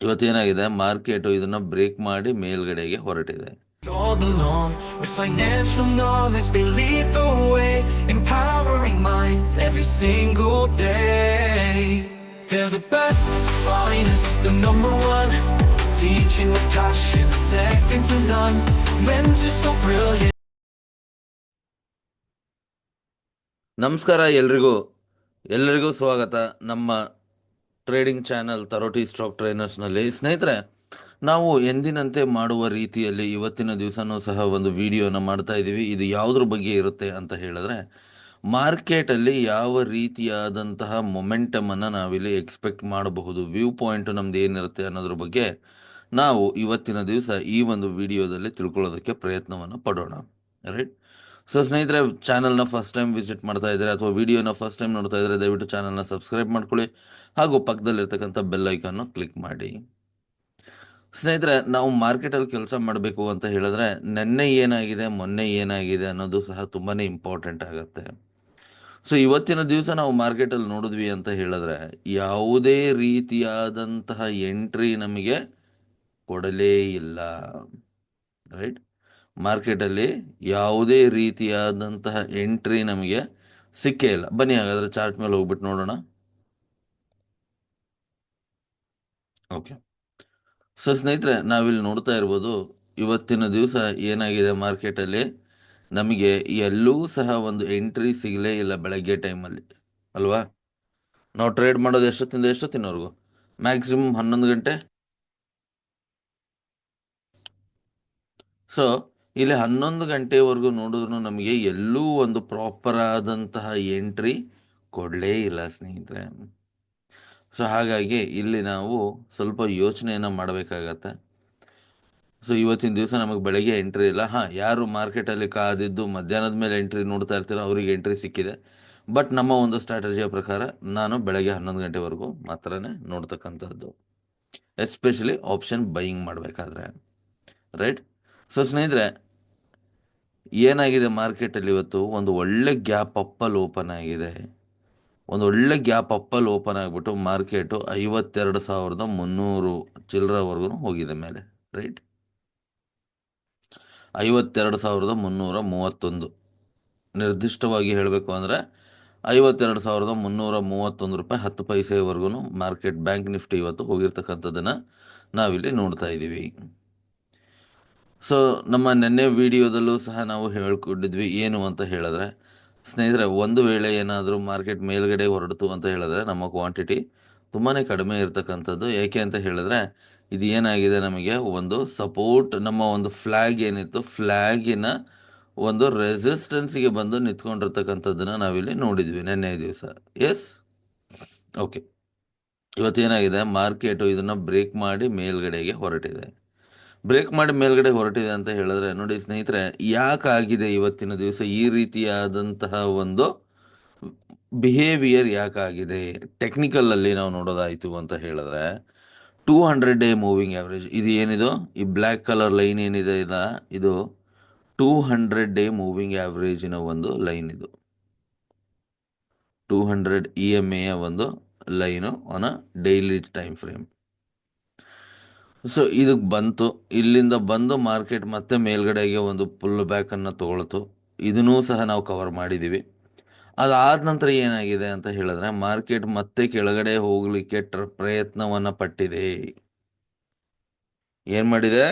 ಇವತ್ತೇನಾಗಿದೆ market ಇದನ್ನ break ಮಾಡಿ ಮೇಲ್ಗಡೆಗೆ ಹೊರಟಿದೆ ನಮಸ್ಕಾರ ಎಲ್ರಿಗೂ ಎಲ್ಲರಿಗೂ ಸ್ವಾಗತ ನಮ್ಮ ಟ್ರೇಡಿಂಗ್ ಚಾನಲ್ ತರೋಟಿ ಸ್ಟಾಕ್ ಟ್ರೈನರ್ಸ್ನಲ್ಲಿ. ಸ್ನೇಹಿತರೆ, ನಾವು ಎಂದಿನಂತೆ ಮಾಡುವ ರೀತಿಯಲ್ಲಿ ಇವತ್ತಿನ ದಿವಸನೂ ಸಹ ಒಂದು ವಿಡಿಯೋನ ಮಾಡ್ತಾ ಇದ್ದೀವಿ. ಇದು ಯಾವುದ್ರ ಬಗ್ಗೆ ಇರುತ್ತೆ ಅಂತ ಹೇಳಿದ್ರೆ, ಮಾರ್ಕೆಟಲ್ಲಿ ಯಾವ ರೀತಿಯಾದಂತಹ ಮೊಮೆಂಟಮನ್ನು ನಾವಿಲ್ಲಿ ಎಕ್ಸ್ಪೆಕ್ಟ್ ಮಾಡಬಹುದು, ವ್ಯೂ ಪಾಯಿಂಟ್ ನಮ್ದು ಏನಿರುತ್ತೆ ಅನ್ನೋದ್ರ ಬಗ್ಗೆ ನಾವು ಇವತ್ತಿನ ದಿವಸ ಈ ಒಂದು ವಿಡಿಯೋದಲ್ಲಿ ತಿಳ್ಕೊಳ್ಳೋದಕ್ಕೆ ಪ್ರಯತ್ನವನ್ನು ಪಡೋಣ. ರೈಟ್ ಸೊ ಸ್ನೇಹಿತರೆ ಚಾನಲ್ನ ಫಸ್ಟ್ ಟೈಮ್ ವಿಸಿಟ್ ಮಾಡ್ತಾ ಇದ್ದಾರೆ ಅಥವಾ ವಿಡಿಯೋನ ಫಸ್ಟ್ ಟೈಮ್ ನೋಡ್ತಾ ಇದ್ದಾರೆ ದಯವಿಟ್ಟು ಚಾನಲ್ನ ಸಬ್ಸ್ಕ್ರೈಬ್ ಮಾಡ್ಕೊಳ್ಳಿ. ಹಾಗೂ ಪಕ್ಕದಲ್ಲಿರ್ತಕ್ಕಂಥ ಬೆಲ್ ಐಕನ್ನು ಕ್ಲಿಕ್ ಮಾಡಿ. ಸ್ನೇಹಿತರೆ, ನಾವು ಮಾರ್ಕೆಟಲ್ಲಿ ಕೆಲಸ ಮಾಡಬೇಕು ಅಂತ ಹೇಳಿದ್ರೆ ನೆನ್ನೆ ಏನಾಗಿದೆ, ಮೊನ್ನೆ ಏನಾಗಿದೆ ಅನ್ನೋದು ಸಹ ತುಂಬಾ ಇಂಪಾರ್ಟೆಂಟ್ ಆಗುತ್ತೆ. ಸೊ ಇವತ್ತಿನ ದಿವಸ ನಾವು ಮಾರ್ಕೆಟಲ್ಲಿ ನೋಡಿದ್ವಿ ಅಂತ ಹೇಳಿದ್ರೆ ಯಾವುದೇ ರೀತಿಯಾದಂತಹ ಎಂಟ್ರಿ ನಮಗೆ ಕೊಡಲೇ ಇಲ್ಲ. ರೈಟ್ ಮಾರ್ಕೆಟಲ್ಲಿ ಯಾವುದೇ ರೀತಿಯಾದಂತಹ ಎಂಟ್ರಿ ನಮಗೆ ಸಿಕ್ಕೇ ಇಲ್ಲ. ಬನ್ನಿ ಹಾಗಾದ್ರೆ ಚಾರ್ಟ್ ಮೇಲೆ ಹೋಗ್ಬಿಟ್ಟು ನೋಡೋಣ. ಓಕೆ ಸೊ ಸ್ನೇಹಿತರೆ, ನಾವಿಲ್ಲಿ ನೋಡ್ತಾ ಇರ್ಬೋದು, ಇವತ್ತಿನ ದಿವಸ ಏನಾಗಿದೆ ಮಾರ್ಕೆಟಲ್ಲಿ? ನಮಗೆ ಎಲ್ಲೂ ಸಹ ಒಂದು ಎಂಟ್ರಿ ಸಿಗಲೇ ಇಲ್ಲ ಬೆಳಗ್ಗೆ ಟೈಮಲ್ಲಿ ಅಲ್ವಾ? ನಾವು ಟ್ರೇಡ್ ಮಾಡೋದು ಎಷ್ಟೊತ್ತಿಂದ ಎಷ್ಟೊತ್ತಿನವರೆಗೂ? ಮ್ಯಾಕ್ಸಿಮಮ್ ಹನ್ನೊಂದು ಗಂಟೆ? ಸೊ ಇಲ್ಲಿ ಹನ್ನೊಂದು ಗಂಟೆವರೆಗೂ ನೋಡಿದ್ರು ನಮಗೆ ಎಲ್ಲೂ ಒಂದು ಪ್ರಾಪರ್ ಆದಂತಹ ಎಂಟ್ರಿ ಕೊಡಲೇ ಇಲ್ಲ, ಸ್ನೇಹಿತರೆ. ಸೊ ಹಾಗಾಗಿ ಇಲ್ಲಿ ನಾವು ಸ್ವಲ್ಪ ಯೋಚನೆಯನ್ನು ಮಾಡಬೇಕಾಗತ್ತೆ. ಸೊ ಇವತ್ತಿನ ದಿವಸ ನಮಗೆ ಬೆಳಗ್ಗೆ ಎಂಟ್ರಿ ಇಲ್ಲ. ಹಾಂ, ಯಾರು ಮಾರ್ಕೆಟಲ್ಲಿ ಕಾದಿದ್ದು ಮಧ್ಯಾಹ್ನದ ಮೇಲೆ ಎಂಟ್ರಿ ನೋಡ್ತಾ ಇರ್ತೀರೋ ಅವರಿಗೆ ಎಂಟ್ರಿ ಸಿಕ್ಕಿದೆ. ಬಟ್ ನಮ್ಮ ಒಂದು ಸ್ಟ್ರಾಟಜಿಯ ಪ್ರಕಾರ ನಾನು ಬೆಳಗ್ಗೆ ಹನ್ನೊಂದು ಗಂಟೆವರೆಗೂ ಮಾತ್ರನೇ ನೋಡ್ತಕ್ಕಂಥದ್ದು ಎಸ್ಪೆಷಲಿ ಆಪ್ಷನ್ ಬೈಯಿಂಗ್ ಮಾಡಬೇಕಾದ್ರೆ. ರೈಟ್ ಸೊ ಸ್ನೇಹಿತರೆ, ಏನಾಗಿದೆ ಮಾರ್ಕೆಟಲ್ಲಿ ಇವತ್ತು? ಒಂದು ಒಳ್ಳೆ ಗ್ಯಾಪ್ ಅಪ್ಪಲ್ಲಿ ಓಪನ್ ಆಗಿದೆ. ಒಂದು ಒಳ್ಳೆ ಗ್ಯಾಪ್ ಅಪ್ಪಲ್ಲಿ ಓಪನ್ ಆಗಿಬಿಟ್ಟು ಮಾರ್ಕೆಟು ಐವತ್ತೆರಡು ಸಾವಿರದ ಮುನ್ನೂರು ಚಿಲ್ಲರವರೆಗೂ ಹೋಗಿದೆ ಮೇಲೆ ರೈಟ್ ಐವತ್ತೆರಡು ಸಾವಿರದ ಮುನ್ನೂರ ಮೂವತ್ತೊಂದು. ನಿರ್ದಿಷ್ಟವಾಗಿ ಹೇಳಬೇಕು ಅಂದರೆ ಐವತ್ತೆರಡು ಸಾವಿರದ ಮುನ್ನೂರ ಮೂವತ್ತೊಂದು ರೂಪಾಯಿ ಹತ್ತು ಪೈಸೆವರೆಗೂ ಮಾರ್ಕೆಟ್ ಬ್ಯಾಂಕ್ ನಿಫ್ಟಿ ಇವತ್ತು ಹೋಗಿರ್ತಕ್ಕಂಥದ್ದನ್ನು ನಾವಿಲ್ಲಿ ನೋಡ್ತಾ ಇದ್ದೀವಿ. ಸೊ ನಮ್ಮ ನೆನ್ನೆ ವಿಡಿಯೋದಲ್ಲೂ ಸಹ ನಾವು ಹೇಳ್ಕೊಂಡಿದ್ವಿ, ಏನು ಅಂತ ಹೇಳಿದ್ರೆ, ಸ್ನೇಹಿತರೆ, ಒಂದು ವೇಳೆ ಏನಾದರೂ ಮಾರ್ಕೆಟ್ ಮೇಲ್ಗಡೆ ಹೊರಡ್ತು ಅಂತ ಹೇಳಿದ್ರೆ, ನಮ್ಮ ಕ್ವಾಂಟಿಟಿ ತುಂಬಾ ಕಡಿಮೆ ಇರತಕ್ಕಂಥದ್ದು. ಏಕೆ ಅಂತ ಹೇಳಿದ್ರೆ, ಇದು ಏನಾಗಿದೆ ನಮಗೆ? ಒಂದು ಸಪೋರ್ಟ್ ನಮ್ಮ ಒಂದು ಫ್ಲ್ಯಾಗ್ ಏನಿತ್ತು ಫ್ಲ್ಯಾಗಿನ ಒಂದು ರೆಸಿಸ್ಟೆನ್ಸ್ಗೆ ಬಂದು ನಿಂತ್ಕೊಂಡಿರ್ತಕ್ಕಂಥದ್ದನ್ನು ನಾವಿಲ್ಲಿ ನೋಡಿದ್ವಿ ನಿನ್ನೆ ದಿವಸ. ಎಸ್ ಓಕೆ ಇವತ್ತೇನಾಗಿದೆ? ಮಾರ್ಕೆಟು ಇದನ್ನು ಬ್ರೇಕ್ ಮಾಡಿ ಮೇಲ್ಗಡೆಗೆ ಹೊರಟಿದೆ. ಬ್ರೇಕ್ ಮಾಡಿ ಮೇಲ್ಗಡೆ ಹೊರಟಿದೆ ಅಂತ ಹೇಳಿದ್ರೆ, ನೋಡಿ ಸ್ನೇಹಿತರೆ, ಯಾಕಾಗಿದೆ ಇವತ್ತಿನ ದಿವಸ ಈ ರೀತಿಯಾದಂತಹ ಒಂದು ಬಿಹೇವಿಯರ್ ಯಾಕಾಗಿದೆ? ಟೆಕ್ನಿಕಲಲ್ಲಿ ನಾವು ನೋಡೋದಾಯಿತು ಅಂತ ಹೇಳಿದ್ರೆ two hundred day moving average ಇದು ಏನಿದು? ಈ ಬ್ಲ್ಯಾಕ್ ಕಲರ್ ಲೈನ್ ಏನಿದೆ ಇದ? ಇದು ಟೂ ಹಂಡ್ರೆಡ್ ಡೇ ಮೂವಿಂಗ್ ಆ್ಯಾವ್ರೇಜಿನ ಒಂದು ಲೈನ್ ಇದು. Two hundred E M A ಒಂದು line on a daily time frame so ಇದಕ್ಕೆ ಬಂತು. ಇಲ್ಲಿಂದ ಬಂದು ಮಾರ್ಕೆಟ್ ಮತ್ತೆ ಮೇಲ್ಗಡೆಗೆ ಒಂದು ಪುಲ್ ಬ್ಯಾಕನ್ನು ತೊಗೊಳ್ತು. ಇದನ್ನೂ ಸಹ ನಾವು ಕವರ್ ಮಾಡಿದ್ದೀವಿ ಅದಾದ ನಂತರ ಏನಾಗಿದೆ ಅಂತ ಹೇಳಿದ್ರೆ, ಮಾರ್ಕೆಟ್ ಮತ್ತೆ ಕೆಳಗಡೆ ಹೋಗಲಿಕ್ಕೆ ಟ್ರ, ಪ್ರಯತ್ನವನ್ನು ಪಟ್ಟಿದೆ. ಏನು ಮಾಡಿದೆ?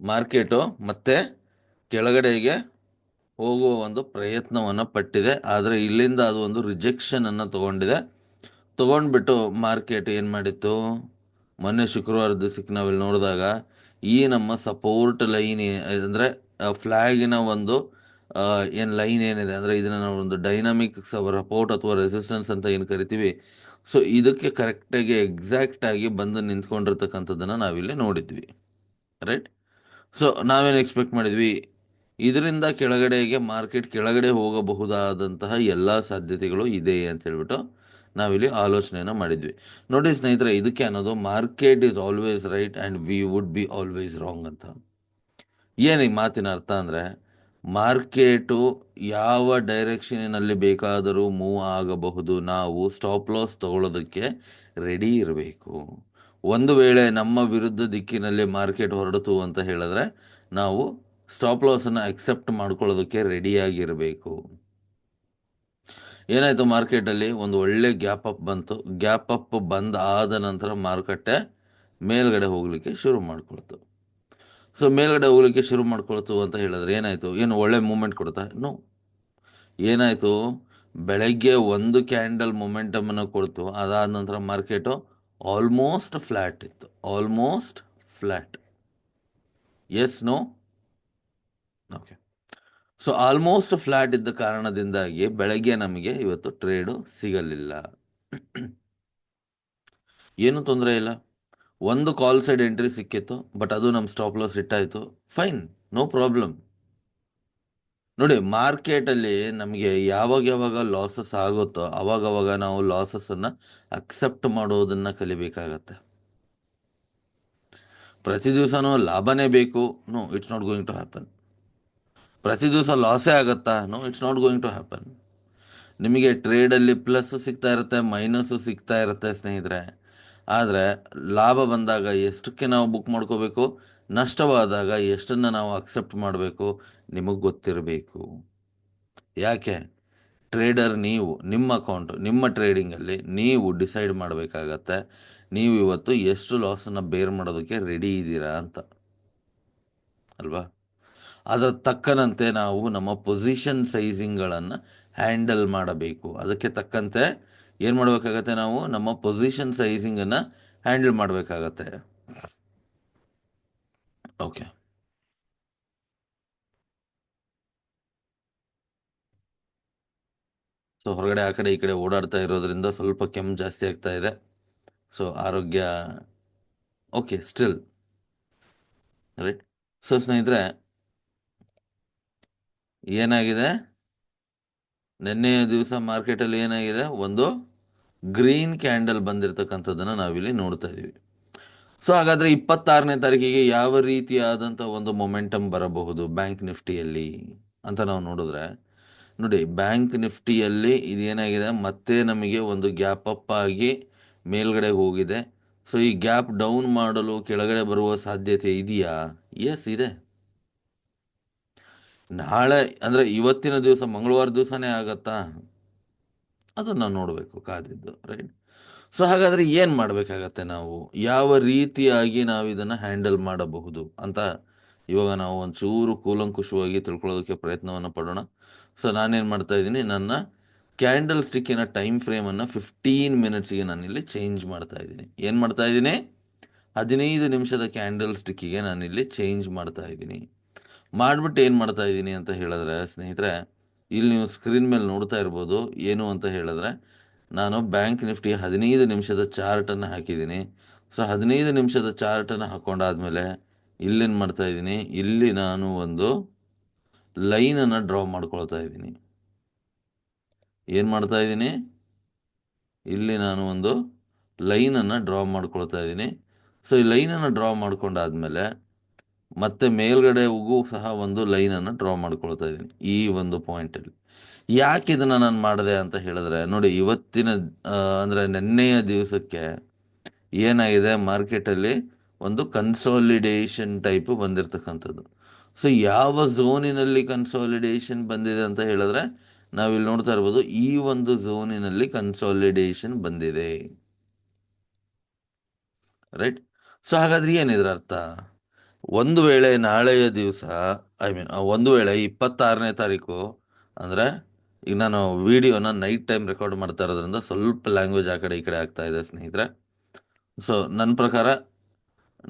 ಮಾರ್ಕೆಟು ಮತ್ತೆ ಕೆಳಗಡೆಗೆ ಹೋಗುವ ಒಂದು ಪ್ರಯತ್ನವನ್ನು ಪಟ್ಟಿದೆ. ಆದರೆ ಇಲ್ಲಿಂದ ಅದು ಒಂದು ರಿಜೆಕ್ಷನನ್ನು ತಗೊಂಡಿದೆ. ತೊಗೊಂಡ್ಬಿಟ್ಟು ಮಾರ್ಕೆಟ್ ಏನು ಮಾಡಿತ್ತು? ಮೊನ್ನೆ ಶುಕ್ರವಾರ ದಿವಸಕ್ಕೆ ನಾವಿಲ್ಲಿ ನೋಡಿದಾಗ ಈ ನಮ್ಮ ಸಪೋರ್ಟ್ ಲೈನ್ ಅಂದರೆ ಫ್ಲ್ಯಾಗಿನ ಒಂದು ಏನು ಲೈನ್ ಏನಿದೆ, ಅಂದರೆ ಇದನ್ನು ನಾವು ಒಂದು ಡೈನಾಮಿಕ್ ಸಪೋರ್ಟ್ ಅಥವಾ ರೆಸಿಸ್ಟೆನ್ಸ್ ಅಂತ ಏನು ಕರಿತೀವಿ. ಸೊ ಇದಕ್ಕೆ ಕರೆಕ್ಟಾಗಿ ಎಕ್ಸಾಕ್ಟಾಗಿ ಬಂದು ನಿಂತ್ಕೊಂಡಿರ್ತಕ್ಕಂಥದ್ದನ್ನು ನಾವಿಲ್ಲಿ ನೋಡಿದ್ವಿ. ರೈಟ್ ಸೊ ನಾವೇನು ಎಕ್ಸ್ಪೆಕ್ಟ್ ಮಾಡಿದ್ವಿ? ಇದರಿಂದ ಕೆಳಗಡೆಗೆ ಮಾರ್ಕೆಟ್ ಕೆಳಗಡೆ ಹೋಗಬಹುದಾದಂತಹ ಎಲ್ಲ ಸಾಧ್ಯತೆಗಳು ಇದೆ ಅಂತ ಹೇಳ್ಬಿಟ್ಟು ನಾವಿಲ್ಲಿ ಆಲೋಚನೆಯನ್ನು ಮಾಡಿದ್ವಿ. ನೋಡಿ ಸ್ನೇಹಿತರೆ, ಇದಕ್ಕೆ ಅನ್ನೋದು market is always right and we would be always wrong ಅಂತ. ಏನು ಈ ಮಾತಿನ ಅರ್ಥ ಅಂದರೆ, ಮಾರ್ಕೆಟು ಯಾವ ಡೈರೆಕ್ಷನಿನಲ್ಲಿ ಬೇಕಾದರೂ ಮೂವ್ ಆಗಬಹುದು, ನಾವು ಸ್ಟಾಪ್ ಲಾಸ್ ತಗೊಳ್ಳೋದಕ್ಕೆ ರೆಡಿ ಇರಬೇಕು. ಒಂದು ವೇಳೆ ನಮ್ಮ ವಿರುದ್ಧ ದಿಕ್ಕಿನಲ್ಲಿ ಮಾರ್ಕೆಟ್ ಹೊರಡಿತು ಅಂತ ಹೇಳಿದ್ರೆ, ನಾವು ಸ್ಟಾಪ್ ಲಾಸನ್ನು ಅಕ್ಸೆಪ್ಟ್ ಮಾಡ್ಕೊಳ್ಳೋದಕ್ಕೆ ರೆಡಿಯಾಗಿರಬೇಕು ಏನಾಯಿತು ಮಾರ್ಕೆಟಲ್ಲಿ? ಒಂದು ಒಳ್ಳೆ ಗ್ಯಾಪ್ ಅಪ್ ಬಂತು. ಗ್ಯಾಪ್ ಅಪ್ ಬಂದ್ ಆದ ನಂತರ ಮಾರುಕಟ್ಟೆ ಮೇಲ್ಗಡೆ ಹೋಗಲಿಕ್ಕೆ ಶುರು ಮಾಡ್ಕೊಳ್ತು. ಸೊ, ಮೇಲ್ಗಡೆ ಹೋಗ್ಲಿಕ್ಕೆ ಶುರು ಮಾಡ್ಕೊಳ್ತು ಅಂತ ಹೇಳಿದ್ರೆ ಏನಾಯಿತು? ಏನು ಒಳ್ಳೆ ಮೂಮೆಂಟ್ ಕೊಡ್ತಾ ನೋ. ಏನಾಯಿತು? ಬೆಳಗ್ಗೆ ಒಂದು ಕ್ಯಾಂಡಲ್ ಮೊಮೆಂಟಮನ್ನು ಕೊಡ್ತು. ಅದಾದ ನಂತರ ಮಾರ್ಕೆಟು ಆಲ್ಮೋಸ್ಟ್ ಫ್ಲ್ಯಾಟ್ ಇತ್ತು. Almost flat yes, no? Okay. So almost flat ಇದ್ದ ಕಾರಣದಿಂದಾಗಿ ಬೆಳಗ್ಗೆ ನಮಗೆ ಇವತ್ತು ಟ್ರೇಡು ಸಿಗಲಿಲ್ಲ. ಏನು ತೊಂದರೆ ಇಲ್ಲ. ಒಂದು ಕಾಲ್ ಸೈಡ್ ಎಂಟ್ರಿ ಸಿಕ್ಕಿತ್ತು ಬಟ್ ಅದು ನಮ್ಮ ಸ್ಟಾಪ್ ಲಾಸ್ ಇಟ್ಟಾಯಿತು ಫೈನ್ ನೋ ಪ್ರಾಬ್ಲಮ್ ನೋಡಿ ಮಾರ್ಕೆಟಲ್ಲಿ ನಮಗೆ ಯಾವಾಗ ಯಾವಾಗ ಲಾಸಸ್ ಆಗುತ್ತೋ, ಅವಾಗವಾಗ ನಾವು ಲಾಸಸ್ಸನ್ನು ಅಕ್ಸೆಪ್ಟ್ ಮಾಡೋದನ್ನು ಕಲಿಬೇಕಾಗತ್ತೆ. ಪ್ರತಿ ದಿವಸನೂ ಲಾಭನೇ ಬೇಕು. No it's not going to happen ಪ್ರತಿ ದಿವಸ ಲಾಸೇ ಆಗುತ್ತಾ? No it's not going to happen ನಿಮಗೆ ಟ್ರೇಡಲ್ಲಿ ಪ್ಲಸ್ಸು ಸಿಗ್ತಾ ಇರುತ್ತೆ ಮೈನಸ್ಸು ಸಿಗ್ತಾ ಇರುತ್ತೆ ಸ್ನೇಹಿತರೆ. ಆದರೆ ಲಾಭ ಬಂದಾಗ ಎಷ್ಟಕ್ಕೆ ನಾವು ಬುಕ್ ಮಾಡ್ಕೋಬೇಕು? ನಷ್ಟವಾದಾಗ ಎಷ್ಟನ್ನು ನಾವು ಅಕ್ಸೆಪ್ಟ್ ಮಾಡಬೇಕು? ನಿಮಗೆ ಗೊತ್ತಿರಬೇಕು. ಯಾಕೆ? ಟ್ರೇಡರ್ ನೀವು, ನಿಮ್ಮ ಅಕೌಂಟು ನಿಮ್ಮ ಟ್ರೇಡಿಂಗಲ್ಲಿ ನೀವು ಡಿಸೈಡ್ ಮಾಡಬೇಕಾಗತ್ತೆ. ನೀವು ಇವತ್ತು ಎಷ್ಟು ಲಾಸನ್ನು ಬೇರ್ ಮಾಡೋದಕ್ಕೆ ರೆಡಿ ಇದ್ದೀರಾ ಅಂತ. ಅಲ್ವಾ? ಅದರ ತಕ್ಕನಂತೆ ನಾವು ನಮ್ಮ ಪೊಸಿಷನ್ ಸೈಜಿಂಗ್ಗಳನ್ನು ಹ್ಯಾಂಡಲ್ ಮಾಡಬೇಕು. ಅದಕ್ಕೆ ತಕ್ಕಂತೆ ಏನು ಮಾಡಬೇಕಾಗತ್ತೆ ನಾವು? ನಮ್ಮ ಪೊಸಿಷನ್ ಸೈಜಿಂಗನ್ನು ಹ್ಯಾಂಡಲ್ ಮಾಡಬೇಕಾಗತ್ತೆ. ಓಕೆ ಸೊ ಹೊರಗಡೆ ಆ ಕಡೆ ಈ ಕಡೆ ಓಡಾಡ್ತಾ ಇರೋದ್ರಿಂದ ಸ್ವಲ್ಪ ಕೆಮ್ಮು ಜಾಸ್ತಿ ಆಗ್ತಾ ಇದೆ. ಸೊ ಆರೋಗ್ಯ ಓಕೆ ಸ್ಟಿಲ್ ರೈಟ್ ಸೊ ಸ್ನೇಹಿತರೆ ಏನಾಗಿದೆ? ನಿನ್ನೆಯ ದಿವಸ ಮಾರ್ಕೆಟಲ್ಲಿ ಏನಾಗಿದೆ? ಒಂದು ಗ್ರೀನ್ ಕ್ಯಾಂಡಲ್ ಬಂದಿರತಕ್ಕಂಥದ್ದನ್ನು ನಾವಿಲ್ಲಿ ನೋಡ್ತಾ ಇದ್ದೀವಿ. ಸೊ ಹಾಗಾದರೆ ಇಪ್ಪತ್ತಾರನೇ ತಾರೀಕಿಗೆ ಯಾವ ರೀತಿಯಾದಂಥ ಒಂದು ಮೊಮೆಂಟಮ್ ಬರಬಹುದು ಬ್ಯಾಂಕ್ ನಿಫ್ಟಿಯಲ್ಲಿ ಅಂತ ನಾವು ನೋಡಿದ್ರೆ, ನೋಡಿ ಬ್ಯಾಂಕ್ ನಿಫ್ಟಿಯಲ್ಲಿ ಇದೇನಾಗಿದೆ? ಮತ್ತೆ ನಮಗೆ ಒಂದು ಗ್ಯಾಪ್ ಅಪ್ ಆಗಿ ಮೇಲ್ಗಡೆ ಹೋಗಿದೆ. ಸೊ ಈ ಗ್ಯಾಪ್ ಡೌನ್ ಮಾಡಲು ಕೆಳಗಡೆ ಬರುವ ಸಾಧ್ಯತೆ ಇದೆಯಾ? ಎಸ್ ಇದೆ. ನಾಳೆ ಅಂದರೆ ಇವತ್ತಿನ ದಿವಸ, ಮಂಗಳವಾರ ದಿವಸನೇ ಆಗತ್ತಾ? ಅದನ್ನು ನೋಡಬೇಕು ಕಾದಿದ್ದು ರೈಟ್ ಸೊ ಹಾಗಾದರೆ ಏನು ಮಾಡಬೇಕಾಗತ್ತೆ ನಾವು? ಯಾವ ರೀತಿಯಾಗಿ ನಾವು ಇದನ್ನು ಹ್ಯಾಂಡಲ್ ಮಾಡಬಹುದು ಅಂತ ಇವಾಗ ನಾವು ಒಂಚೂರು ಕೂಲಂಕುಷವಾಗಿ ತಿಳ್ಕೊಳ್ಳೋದಕ್ಕೆ ಪ್ರಯತ್ನವನ್ನು ಪಡೋಣ. ಸೊ ನಾನೇನು ಮಾಡ್ತಾ ಇದ್ದೀನಿ, ನನ್ನ ಕ್ಯಾಂಡಲ್ ಸ್ಟಿಕ್ಕಿನ ಟೈಮ್ ಫ್ರೇಮನ್ನು ಫಿಫ್ಟೀನ್ ಮಿನಿಟ್ಸ್ಗೆ ನಾನಿಲ್ಲಿ ಚೇಂಜ್ ಮಾಡ್ತಾ ಇದ್ದೀನಿ. ಏನು ಮಾಡ್ತಾ ಇದ್ದೀನಿ? ಹದಿನೈದು ನಿಮಿಷದ ಕ್ಯಾಂಡಲ್ ಸ್ಟಿಕ್ಕಿಗೆ ನಾನಿಲ್ಲಿ ಚೇಂಜ್ ಮಾಡ್ತಾ ಇದ್ದೀನಿ. ಮಾಡಿಬಿಟ್ಟು ಏನು ಮಾಡ್ತಾ ಇದ್ದೀನಿ ಅಂತ ಹೇಳಿದ್ರೆ, ಸ್ನೇಹಿತರೆ, ಇಲ್ಲಿ ನೀವು ಸ್ಕ್ರೀನ್ ಮೇಲೆ ನೋಡ್ತಾ ಇರ್ಬೋದು. ಏನು ಅಂತ ಹೇಳಿದ್ರೆ, ನಾನು ಬ್ಯಾಂಕ್ ನಿಫ್ಟಿ ಹದಿನೈದು ನಿಮಿಷದ ಚಾರ್ಟನ್ನು ಹಾಕಿದ್ದೀನಿ. ಸೊ, ಹದಿನೈದು ನಿಮಿಷದ ಚಾರ್ಟನ್ನು ಹಾಕ್ಕೊಂಡಾದ್ಮೇಲೆ ಇಲ್ಲೇನು ಮಾಡ್ತಾ ಇದ್ದೀನಿ? ಇಲ್ಲಿ ನಾನು ಒಂದು ಲೈನನ್ನು ಡ್ರಾ ಮಾಡ್ಕೊಳ್ತಾ ಇದ್ದೀನಿ. ಏನು ಮಾಡ್ತಾ ಇದ್ದೀನಿ? ಇಲ್ಲಿ ನಾನು ಒಂದು ಲೈನನ್ನು ಡ್ರಾ ಮಾಡ್ಕೊಳ್ತಾ ಇದ್ದೀನಿ. ಸೊ, ಈ ಲೈನನ್ನು ಡ್ರಾ ಮಾಡ್ಕೊಂಡಾದ್ಮೇಲೆ ಮತ್ತೆ ಮೇಲ್ಗಡೆಗೂ ಸಹ ಒಂದು ಲೈನನ್ನು ಡ್ರಾ ಮಾಡ್ಕೊಳ್ತಾ ಇದ್ದೀನಿ ಈ ಒಂದು ಪಾಯಿಂಟಲ್ಲಿ ಯಾಕೆ ಇದನ್ನು ನಾನು ಮಾಡಿದೆ ಅಂತ ಹೇಳಿದ್ರೆ, ನೋಡಿ ಇವತ್ತಿನ ಅಂದರೆ ನೆನ್ನೆಯ ದಿವಸಕ್ಕೆ ಏನಾಗಿದೆ ಮಾರ್ಕೆಟಲ್ಲಿ ಒಂದು ಕನ್ಸಾಲಿಡೇಷನ್ ಟೈಪ್ ಬಂದಿರತಕ್ಕಂಥದ್ದು. ಸೊ ಯಾವ ಝೋನಿನಲ್ಲಿ ಕನ್ಸಾಲಿಡೇಷನ್ ಬಂದಿದೆ ಅಂತ ಹೇಳಿದ್ರೆ, ನಾವಿಲ್ಲಿ ನೋಡ್ತಾ ಇರ್ಬೋದು ಈ ಒಂದು ಝೋನಿನಲ್ಲಿ ಕನ್ಸಾಲಿಡೇಷನ್ ಬಂದಿದೆ. ರೈಟ್ ಸೊ ಹಾಗಾದ್ರೆ ಏನಿದ್ರ ಅರ್ಥ? ಒಂದು ವೇಳೆ ನಾಳೆಯ ದಿವಸ ಐ ಮೀನ್ ಒಂದು ವೇಳೆ ಇಪ್ಪತ್ತಾರನೇ ತಾರೀಕು, ಅಂದರೆ ಈಗ ನಾನು ವಿಡಿಯೋನ ನೈಟ್ ಟೈಮ್ ರೆಕಾರ್ಡ್ ಮಾಡ್ತಾ ಇರೋದ್ರಿಂದ ಸ್ವಲ್ಪ ಲ್ಯಾಂಗ್ವೇಜ್ ಆ ಕಡೆ ಈ ಕಡೆ ಆಗ್ತಾ ಇದೆ, ಸ್ನೇಹಿತರೆ. ಸೊ ನನ್ನ ಪ್ರಕಾರ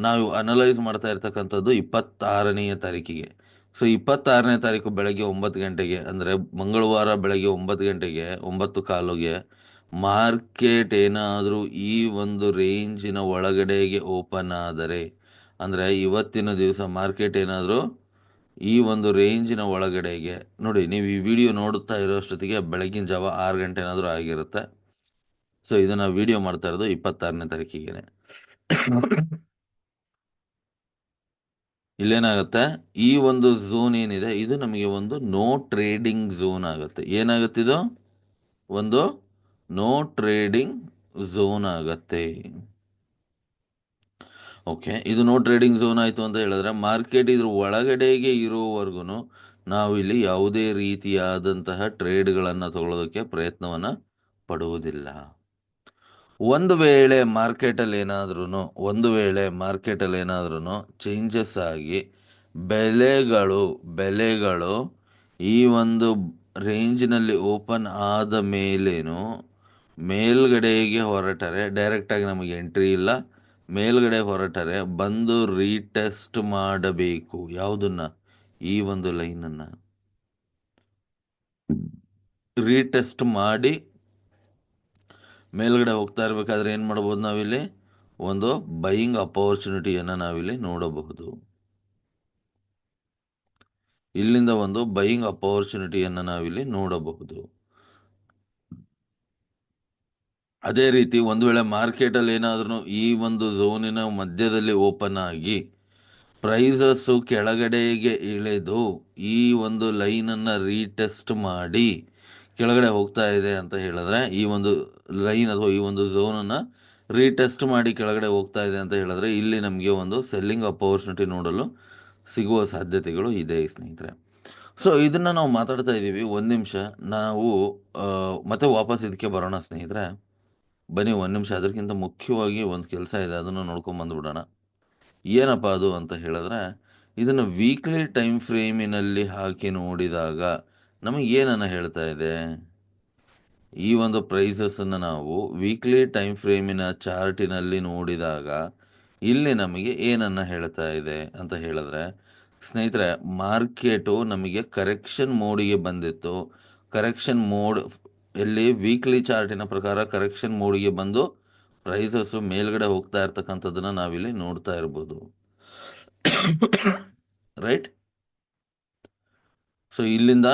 ನಾವು ಅನಲೈಸ್ ಮಾಡ್ತಾ ಇರ್ತಕ್ಕಂಥದ್ದು ಇಪ್ಪತ್ತಾರನೆಯ ತಾರೀಕಿಗೆ. ಸೊ ಇಪ್ಪತ್ತಾರನೇ ತಾರೀಕು ಬೆಳಗ್ಗೆ ಒಂಬತ್ತು ಗಂಟೆಗೆ, ಅಂದರೆ ಮಂಗಳವಾರ ಬೆಳಗ್ಗೆ ಒಂಬತ್ತು ಗಂಟೆಗೆ, ಒಂಬತ್ತು ಕಾಲುಗೆ ಮಾರ್ಕೆಟ್ ಏನಾದರೂ ಈ ಒಂದು ರೇಂಜಿನ ಒಳಗಡೆಗೆ ಓಪನ್ ಆದರೆ ಅಂದರೆ ಇವತ್ತಿನ ದಿವಸ ಮಾರ್ಕೆಟ್ ಏನಾದರೂ ಈ ಒಂದು ರೇಂಜಿನ ಒಳಗಡೆಗೆ, ನೋಡಿ ನೀವು ಈ ವಿಡಿಯೋ ನೋಡುತ್ತಾ ಇರೋಷ್ಟೊತ್ತಿಗೆ ಬೆಳಗಿನ ಜಾವ ಆರು ಗಂಟೆ ಏನಾದರೂ ಆಗಿರುತ್ತೆ. ಸೊ ಇದನ್ನು ವಿಡಿಯೋ ಮಾಡ್ತಾ ಇರೋದು ಇಪ್ಪತ್ತಾರನೇ ತಾರೀಕಿಗೆ ಇಲ್ಲೇನಾಗುತ್ತೆ? ಈ ಒಂದು ಝೋನ್ ಏನಿದೆ, ಇದು ನಮಗೆ ಒಂದು ನೋ ಟ್ರೇಡಿಂಗ್ ಝೋನ್ ಆಗುತ್ತೆ. ಏನಾಗುತ್ತೆ ಇದು ಒಂದು ನೋ ಟ್ರೇಡಿಂಗ್ ಝೋನ್ ಆಗತ್ತೆ. ಓಕೆ ಇದು ನೋ ಟ್ರೇಡಿಂಗ್ ಝೋನ್ ಆಯಿತು ಅಂತ ಹೇಳಿದ್ರೆ ಮಾರ್ಕೆಟ್ ಇದ್ರ ಒಳಗಡೆಗೆ ಇರೋವರೆಗೂ ನಾವು ಇಲ್ಲಿ ಯಾವುದೇ ರೀತಿಯಾದಂತಹ ಟ್ರೇಡ್ಗಳನ್ನು ತಗೊಳ್ಳೋದಕ್ಕೆ ಪ್ರಯತ್ನವನ್ನು ಪಡುವುದಿಲ್ಲ. ಒಂದು ವೇಳೆ ಮಾರ್ಕೆಟಲ್ಲಿ ಏನಾದ್ರೂ ಒಂದು ವೇಳೆ ಮಾರ್ಕೆಟಲ್ಲಿ ಏನಾದ್ರೂ ಚೇಂಜಸ್ ಆಗಿ ಬೆಲೆಗಳು ಬೆಲೆಗಳು ಈ ಒಂದು ರೇಂಜ್ನಲ್ಲಿ ಓಪನ್ ಆದ ಮೇಲೇನು ಮೇಲ್ಗಡೆಗೆ ಹೊರಟರೆ ಡೈರೆಕ್ಟಾಗಿ ನಮಗೆ ಎಂಟ್ರಿ ಇಲ್ಲ. ಮೇಲ್ಗಡೆ ಹೊರಟರೆ ಬಂದು ರೀಟೆಸ್ಟ್ ಮಾಡಬೇಕು. ಯಾವುದನ್ನ? ಈ ಒಂದು ಲೈನನ್ನು. ರೀಟೆಸ್ಟ್ ಮಾಡಿ ಮೇಲ್ಗಡೆ ಹೋಗ್ತಾ ಇರಬೇಕಾದ್ರೆ ಏನು ಮಾಡ್ಬೋದು ನಾವಿಲ್ಲಿ? ಒಂದು ಬೈಯಿಂಗ್ ಅಪರ್ಚುನಿಟಿಯನ್ನು ನಾವಿಲ್ಲಿ ನೋಡಬಹುದು. ಇಲ್ಲಿಂದ ಒಂದು ಬೈಯಿಂಗ್ ಅಪರ್ಚುನಿಟಿಯನ್ನು ನಾವಿಲ್ಲಿ ನೋಡಬಹುದು. ಅದೇ ರೀತಿ ಒಂದು ವೇಳೆ ಮಾರ್ಕೆಟಲ್ಲಿ ಏನಾದ್ರೂ ಈ ಒಂದು ಝೋನಿನ ಮಧ್ಯದಲ್ಲಿ ಓಪನ್ ಆಗಿ ಪ್ರೈಸಸ್ಸು ಕೆಳಗಡೆಗೆ ಇಳಿದು ಈ ಒಂದು ಲೈನನ್ನು ರೀಟೆಸ್ಟ್ ಮಾಡಿ ಕೆಳಗಡೆ ಹೋಗ್ತಾ ಇದೆ ಅಂತ ಹೇಳಿದ್ರೆ ಈ ಒಂದು ಲೈನ್ ಅಥವಾ ಈ ಒಂದು ಝೋನನ್ನು ರೀಟೆಸ್ಟ್ ಮಾಡಿ ಕೆಳಗಡೆ ಹೋಗ್ತಾ ಇದೆ ಅಂತ ಹೇಳಿದ್ರೆ ಇಲ್ಲಿ ನಮಗೆ ಒಂದು ಸೆಲ್ಲಿಂಗ್ ಅಪರ್ಚುನಿಟಿ ನೋಡಲು ಸಿಗುವ ಸಾಧ್ಯತೆಗಳು ಇದೆ ಸ್ನೇಹಿತರೆ. ಸೊ, ಇದನ್ನು ನಾವು ಮಾತಾಡ್ತಾ ಇದ್ದೀವಿ. ಒಂದು ನಿಮಿಷ. ನಾವು ಮತ್ತೆ ವಾಪಸ್ ಇದಕ್ಕೆ ಬರೋಣ ಸ್ನೇಹಿತರೆ. ಬನ್ನಿ ಒಂದು ನಿಮಿಷ, ಅದಕ್ಕಿಂತ ಮುಖ್ಯವಾಗಿ ಒಂದು ಕೆಲಸ ಇದೆ, ಅದನ್ನು ನೋಡ್ಕೊಂಡು ಬಂದುಬಿಡೋಣ. ಏನಪ್ಪ ಅದು ಅಂತ ಹೇಳಿದ್ರೆ, ಇದನ್ನು ವೀಕ್ಲಿ ಟೈಮ್ ಫ್ರೇಮಿನಲ್ಲಿ ಹಾಕಿ ನೋಡಿದಾಗ ನಮಗೆ ಏನನ್ನು ಹೇಳ್ತಾ ಇದೆ? ಈ ಒಂದು ಪ್ರೈಸಸ್ಸನ್ನು ನಾವು ವೀಕ್ಲಿ ಟೈಮ್ ಫ್ರೇಮಿನ ಚಾರ್ಟಿನಲ್ಲಿ ನೋಡಿದಾಗ ಇಲ್ಲಿ ನಮಗೆ ಏನನ್ನು ಹೇಳ್ತಾ ಇದೆ ಅಂತ ಹೇಳಿದ್ರೆ, ಸ್ನೇಹಿತರೆ ಮಾರ್ಕೆಟು ನಮಗೆ ಕರೆಕ್ಷನ್ ಮೋಡಿಗೆ ಬಂದಿತ್ತು. ಕರೆಕ್ಷನ್ ಮೋಡ್ ಎಲ್ಲಿ ವೀಕ್ಲಿ ಚಾರ್ಟಿನ ಪ್ರಕಾರ ಕರೆಕ್ಷನ್ ಮೋಡಿಗೆ ಬಂದು ಪ್ರೈಸಸ್ಸು ಮೇಲ್ಗಡೆ ಹೋಗ್ತಾ ಇರ್ತಕ್ಕಂಥದ್ದನ್ನು ನಾವಿಲ್ಲಿ ನೋಡ್ತಾ ಇರ್ಬೋದು. ರೈಟ್ ಸೊ ಇಲ್ಲಿಂದ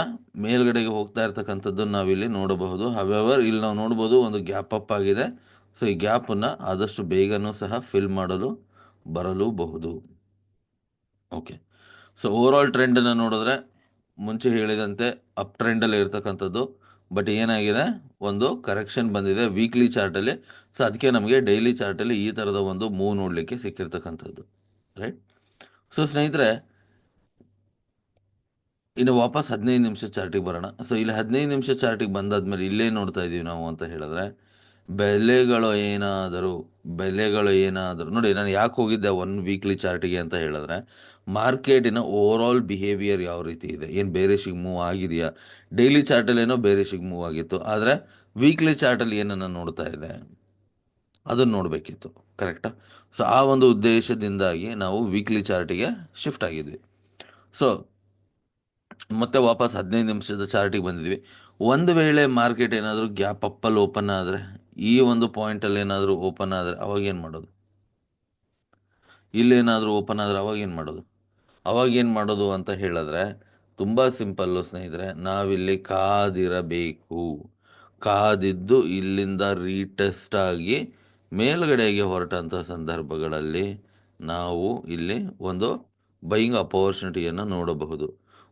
ಮೇಲ್ಗಡೆಗೆ ಹೋಗ್ತಾ ಇರ್ತಕ್ಕಂಥದ್ದನ್ನು ನಾವಿಲ್ಲಿ ನೋಡಬಹುದು. ಹವೆವರ್ ಇಲ್ಲಿ ನಾವು ನೋಡ್ಬೋದು ಒಂದು ಗ್ಯಾಪ್ ಅಪ್ ಆಗಿದೆ. ಸೊ ಈ ಗ್ಯಾಪನ್ನು ಆದಷ್ಟು ಬೇಗನೂ ಸಹ ಫಿಲ್ ಮಾಡಲು ಬರಲೂಬಹುದು. ಓಕೆ ಸೊ ಓವರಾಲ್ ಟ್ರೆಂಡನ್ನು ನೋಡಿದ್ರೆ ಮುಂಚೆ ಹೇಳಿದಂತೆ ಅಪ್ ಟ್ರೆಂಡಲ್ಲಿ ಇರ್ತಕ್ಕಂಥದ್ದು. ಬಟ್ ಏನಾಗಿದೆ? ಒಂದು ಕರೆಕ್ಷನ್ ಬಂದಿದೆ ವೀಕ್ಲಿ ಚಾರ್ಟಲ್ಲಿ ಸೊ ಅದಕ್ಕೆ ನಮಗೆ ಡೈಲಿ ಚಾರ್ಟಲ್ಲಿ ಈ ಥರದ ಒಂದು ಮೂವ್ ನೋಡಲಿಕ್ಕೆ ಸಿಕ್ಕಿರ್ತಕ್ಕಂಥದ್ದು. ರೈಟ್ ಸೊ ಸ್ನೇಹಿತರೆ, ಇನ್ನು ವಾಪಸ್ ಹದಿನೈದು ನಿಮಿಷ ಚಾರ್ಟಿಗೆ ಬರೋಣ. ಸೊ ಇಲ್ಲಿ ಹದಿನೈದು ನಿಮಿಷ ಚಾರ್ಟಿಗೆ ಬಂದಾದ್ಮೇಲೆ ಇಲ್ಲೇ ನೋಡ್ತಾ ಇದ್ದೀವಿ ನಾವು ಅಂತ ಹೇಳಿದ್ರೆ, ಬೆಲೆಗಳು ಏನಾದರೂ ಬೆಲೆಗಳು ಏನಾದರೂ, ನೋಡಿ ನಾನು ಯಾಕೆ ಹೋಗಿದ್ದೆ ಒನ್ ವೀಕ್ಲಿ ಚಾರ್ಟಿಗೆ ಅಂತ ಹೇಳಿದ್ರೆ ಮಾರ್ಕೆಟಿನ ಓವರ್ ಆಲ್ ಬಿಹೇವಿಯರ್ ಯಾವ ರೀತಿ ಇದೆ? ಏನು ಬೇರೆಶಿಗೆ ಮೂವ್ ಆಗಿದೆಯಾ? ಡೈಲಿ ಚಾರ್ಟಲ್ಲಿ ಏನೋ ಬೇರೆಶಿಗೆ ಮೂವ್ ಆಗಿತ್ತು. ಆದರೆ ವೀಕ್ಲಿ ಚಾರ್ಟಲ್ಲಿ ಏನನ್ನು ನೋಡ್ತಾ ಇದೆ? ಅದನ್ನು ನೋಡಬೇಕಿತ್ತು. ಕರೆಕ್ಟಾ ಸೊ ಆ ಒಂದು ಉದ್ದೇಶದಿಂದಾಗಿ ನಾವು ವೀಕ್ಲಿ ಚಾರ್ಟಿಗೆ ಶಿಫ್ಟ್ ಆಗಿದ್ವಿ. ಸೊ ಮತ್ತೆ ವಾಪಸ್ ಹದಿನೈದು ನಿಮಿಷದ ಚಾರ್ಟಿಗೆ ಬಂದಿದ್ವಿ. ಒಂದು ವೇಳೆ ಮಾರ್ಕೆಟ್ ಏನಾದರೂ ಗ್ಯಾಪ್ ಅಪ್ಪಲ್ಲಿ ಓಪನ್ ಆದರೆ, ಈ ಒಂದು ಪಾಯಿಂಟಲ್ಲಿ ಏನಾದರೂ ಓಪನ್ ಆದರೆ ಅವಾಗ ಏನು ಮಾಡೋದು? ಇಲ್ಲೇನಾದರೂ ಓಪನ್ ಆದರೆ ಅವಾಗ ಏನು ಮಾಡೋದು? ಅವಾಗ ಏನು ಮಾಡೋದು ಅಂತ ಹೇಳಿದ್ರೆ, ತುಂಬ ಸಿಂಪಲ್ಲು ಸ್ನೇಹಿತರೆ, ನಾವಿಲ್ಲಿ ಕಾದಿರಬೇಕು. ಕಾದಿದ್ದು ಇಲ್ಲಿಂದ ರೀಟೆಸ್ಟ್ ಆಗಿ ಮೇಲ್ಗಡೆಗೆ ಹೊರಟಂಥ ಸಂದರ್ಭಗಳಲ್ಲಿ ನಾವು ಇಲ್ಲಿ ಒಂದು ಬೈಯಿಂಗ್ ಅಪೋರ್ಚುನಿಟಿಯನ್ನು ನೋಡಬಹುದು.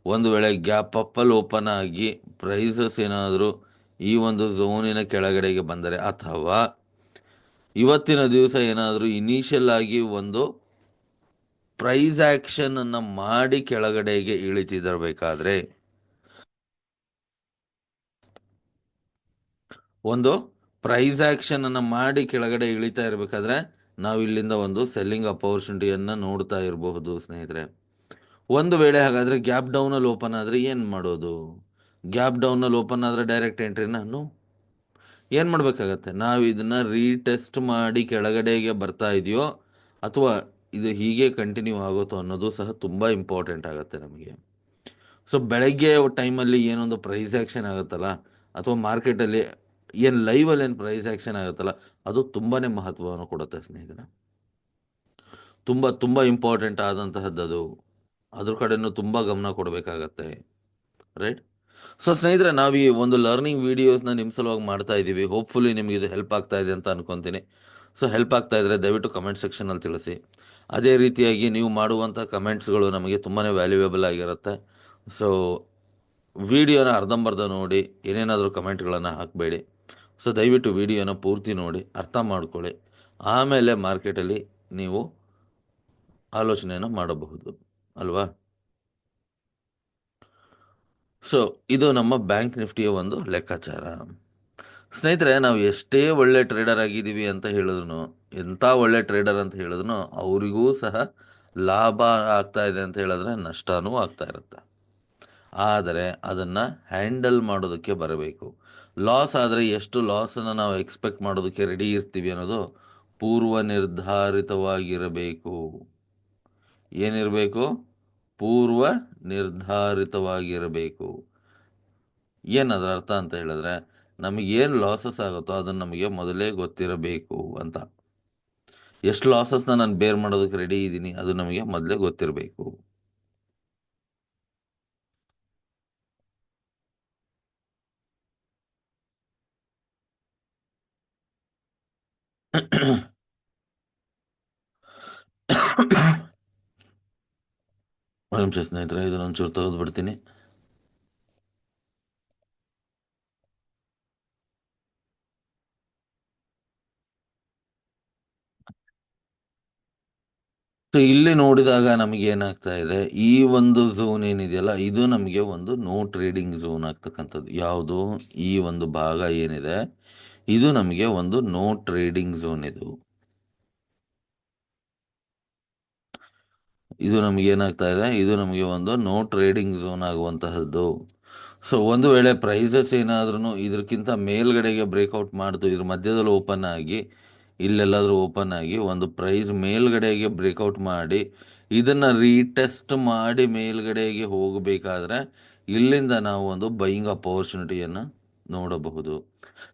ಒಂದು ವೇಳೆ ಗ್ಯಾಪ್ ಅಪ್ಪಲ್ಲಿ ಓಪನ್ ಆಗಿ ಪ್ರೈಸಸ್ ಏನಾದರೂ ಈ ಒಂದು ಝೋನಿನ ಕೆಳಗಡೆಗೆ ಬಂದರೆ ಅಥವಾ ಇವತ್ತಿನ ದಿವಸ ಏನಾದರೂ ಇನಿಷಿಯಲ್ ಆಗಿ ಒಂದು ಪ್ರೈಸ್ ಆಕ್ಷನ್ ಅನ್ನ ಮಾಡಿ ಕೆಳಗಡೆಗೆ ಇಳಿತಿದರಬೇಕಾದ್ರೆ ಒಂದು ಪ್ರೈಸ್ ಆಕ್ಷನ್ ಅನ್ನ ಮಾಡಿ ಕೆಳಗಡೆ ಇಳಿತಾ ಇರಬೇಕಾದ್ರೆ ನಾವು ಇಲ್ಲಿಂದ ಒಂದು ಸೆಲ್ಲಿಂಗ್ ಅಪರ್ಚುನಿಟಿಯನ್ನ ನೋಡ್ತಾ ಇರಬಹುದು ಸ್ನೇಹಿತರೆ. ಒಂದು ವೇಳೆ ಹಾಗಾದ್ರೆ ಗ್ಯಾಪ್ ಡೌನಲ್ಲಿ ಓಪನ್ ಆದರೆ ಏನು ಮಾಡೋದು? ಗ್ಯಾಪ್ ಡೌನಲ್ಲಿ ಓಪನ್ ಆದರೆ ಡೈರೆಕ್ಟ್ ಎಂಟ್ರಿ ನಾನು ಏನು ಮಾಡಬೇಕಾಗತ್ತೆ? ನಾವು ಇದನ್ನು ರೀಟೆಸ್ಟ್ ಮಾಡಿ ಕೆಳಗಡೆಗೆ ಬರ್ತಾ ಇದೆಯೋ ಅಥವಾ ಇದು ಹೀಗೆ ಕಂಟಿನ್ಯೂ ಆಗುತ್ತೋ ಅನ್ನೋದು ಸಹ ತುಂಬ ಇಂಪಾರ್ಟೆಂಟ್ ಆಗುತ್ತೆ ನಮಗೆ. ಸೊ ಬೆಳಗ್ಗೆ ಟೈಮಲ್ಲಿ ಏನೊಂದು ಪ್ರೈಸ್ ಆ್ಯಕ್ಷನ್ ಆಗುತ್ತಲ್ಲ, ಅಥವಾ ಮಾರ್ಕೆಟಲ್ಲಿ ಏನು ಲೈವಲ್ಲಿ ಏನು ಪ್ರೈಸ್ ಆ್ಯಕ್ಷನ್ ಆಗುತ್ತಲ್ಲ, ಅದು ತುಂಬಾ ಮಹತ್ವವನ್ನು ಕೊಡುತ್ತೆ ಸ್ನೇಹಿತರೆ. ತುಂಬ ತುಂಬ ಇಂಪಾರ್ಟೆಂಟ್ ಆದಂತಹದ್ದು ಅದು. ಅದ್ರ ಕಡೆನೂ ತುಂಬ ಗಮನ ಕೊಡಬೇಕಾಗತ್ತೆ. ರೈಟ್ ಸೊ ಸ್ನೇಹಿತರೆ, ನಾವು ಈ ಒಂದು ಲರ್ನಿಂಗ್ ವೀಡಿಯೋಸ್ನ ನಿಮ್ಮ ಸಲುವಾಗಿ ಮಾಡ್ತಾ ಇದ್ದೀವಿ. ಹೋಪ್ಫುಲಿ ನಿಮಗೆ ಇದು ಹೆಲ್ಪ್ ಆಗ್ತಾ ಇದೆ ಅಂತ ಅನ್ಕೊತೀನಿ. ಸೊ ಹೆಲ್ಪ್ ಆಗ್ತಾ ಇದ್ರೆ ದಯವಿಟ್ಟು ಕಮೆಂಟ್ ಸೆಕ್ಷನಲ್ಲಿ ತಿಳಿಸಿ. ಅದೇ ರೀತಿಯಾಗಿ ನೀವು ಮಾಡುವಂಥ ಕಮೆಂಟ್ಸ್ಗಳು ನಮಗೆ ತುಂಬಾ ವ್ಯಾಲ್ಯೂಯೇಬಲ್ ಆಗಿರುತ್ತೆ. ಸೊ ವಿಡಿಯೋನ ಅರ್ಧಂಬರ್ಧ ನೋಡಿ, ಏನೇನಾದರೂ ಕಮೆಂಟ್ಗಳನ್ನು ಹಾಕಬೇಡಿ. ಸೊ ದಯವಿಟ್ಟು ವಿಡಿಯೋನ ಪೂರ್ತಿ ನೋಡಿ, ಅರ್ಥ ಮಾಡ್ಕೊಳ್ಳಿ. ಆಮೇಲೆ ಮಾರ್ಕೆಟಲ್ಲಿ ನೀವು ಆಲೋಚನೆಯನ್ನು ಮಾಡಬಹುದು, ಅಲ್ವಾ? ಸೊ ಇದು ನಮ್ಮ ಬ್ಯಾಂಕ್ ನಿಫ್ಟಿಯ ಒಂದು ಲೆಕ್ಕಾಚಾರ. ಸ್ನೇಹಿತರೆ, ನಾವು ಎಷ್ಟೇ ಒಳ್ಳೆ ಟ್ರೇಡರ್ ಆಗಿದ್ದೀವಿ ಅಂತ ಹೇಳಿದ್ರು ಎಂಥ ಒಳ್ಳೆ ಟ್ರೇಡರ್ ಅಂತ ಹೇಳಿದ್ರು ಅವರಿಗೂ ಸಹ ಲಾಭ ಆಗ್ತಾ ಇದೆ ಅಂತ ಹೇಳಿದ್ರೆ ನಷ್ಟನೂ ಆಗ್ತಾ ಇರುತ್ತೆ. ಆದರೆ ಅದನ್ನು ಹ್ಯಾಂಡಲ್ ಮಾಡೋದಕ್ಕೆ ಬರಬೇಕು. ಲಾಸ್ ಆದರೆ ಎಷ್ಟು ಲಾಸನ್ನು ನಾವು ಎಕ್ಸ್ಪೆಕ್ಟ್ ಮಾಡೋದಕ್ಕೆ ರೆಡಿ ಇರ್ತೀವಿ ಅನ್ನೋದು ಪೂರ್ವ ನಿರ್ಧಾರಿತವಾಗಿರಬೇಕು ಏನಿರಬೇಕು? ಪೂರ್ವ ನಿರ್ಧಾರಿತವಾಗಿರಬೇಕು ಏನದರ ಅರ್ಥ ಅಂತ ಹೇಳಿದ್ರೆ ನಮಗೇನು ಲಾಸಸ್ ಆಗುತ್ತೋ ಅದನ್ನು ನಮಗೆ ಮೊದಲೇ ಗೊತ್ತಿರಬೇಕು ಅಂತ. ಎಷ್ಟು ಲಾಸಸ್ನ ನಾನು ಬೇರ್ ಮಾಡೋದಕ್ಕೆ ರೆಡಿ ಇದ್ದೀನಿ ಅದು ನಮಗೆ ಮೊದಲೇ ಗೊತ್ತಿರಬೇಕು. ನಿಮಿಷ ಸ್ನೇಹಿತರೆ ಒಂಚೂರು ತೆಗೆದು ಬಿಡ್ತೀನಿ ಸೊ ಇಲ್ಲಿ ನೋಡಿದಾಗ ನಮಗೆ ಏನಾಗ್ತಾ ಇದೆ ಈ ಒಂದು ಝೋನ್ ಏನಿದೆಯಲ್ಲ, ಇದು ನಮಗೆ ಒಂದು ನೋ ಟ್ರೇಡಿಂಗ್ ಝೋನ್ ಆಗ್ತಕ್ಕಂಥದ್ದು. ಯಾವುದು? ಈ ಒಂದು ಭಾಗ ಏನಿದೆ, ಇದು ನಮಗೆ ಒಂದು ನೋ ಟ್ರೇಡಿಂಗ್ ಝೋನ್ ಇದು. ಇದು ನಮಗೆ ಏನಾಗ್ತಾ ಇದೆ ಇದು ನಮಗೆ ಒಂದು ನೋ ಟ್ರೇಡಿಂಗ್ ಝೋನ್ ಆಗುವಂತಹದ್ದು. ಸೊ ಒಂದು ವೇಳೆ ಪ್ರೈಸಸ್ ಏನಾದ್ರೂ ಇದಕ್ಕಿಂತ ಮೇಲ್ಗಡೆಗೆ ಬ್ರೇಕ್ಔಟ್ ಮಾಡ್ತು ಇದ್ರ ಮಧ್ಯದಲ್ಲಿ ಓಪನ್ ಆಗಿ ಇಲ್ಲೆಲ್ಲಾದ್ರೂ ಓಪನ್ ಆಗಿ ಒಂದು ಪ್ರೈಸ್ ಮೇಲ್ಗಡೆಗೆ ಬ್ರೇಕೌಟ್ ಮಾಡಿ, ಇದನ್ನು ರೀಟೆಸ್ಟ್ ಮಾಡಿ ಮೇಲ್ಗಡೆಗೆ ಹೋಗಬೇಕಾದ್ರೆ ಇಲ್ಲಿಂದ ನಾವು ಒಂದು ಬೈಯಿಂಗ್ ಅಪಾರ್ಚುನಿಟಿಯನ್ನು ನೋಡಬಹುದು.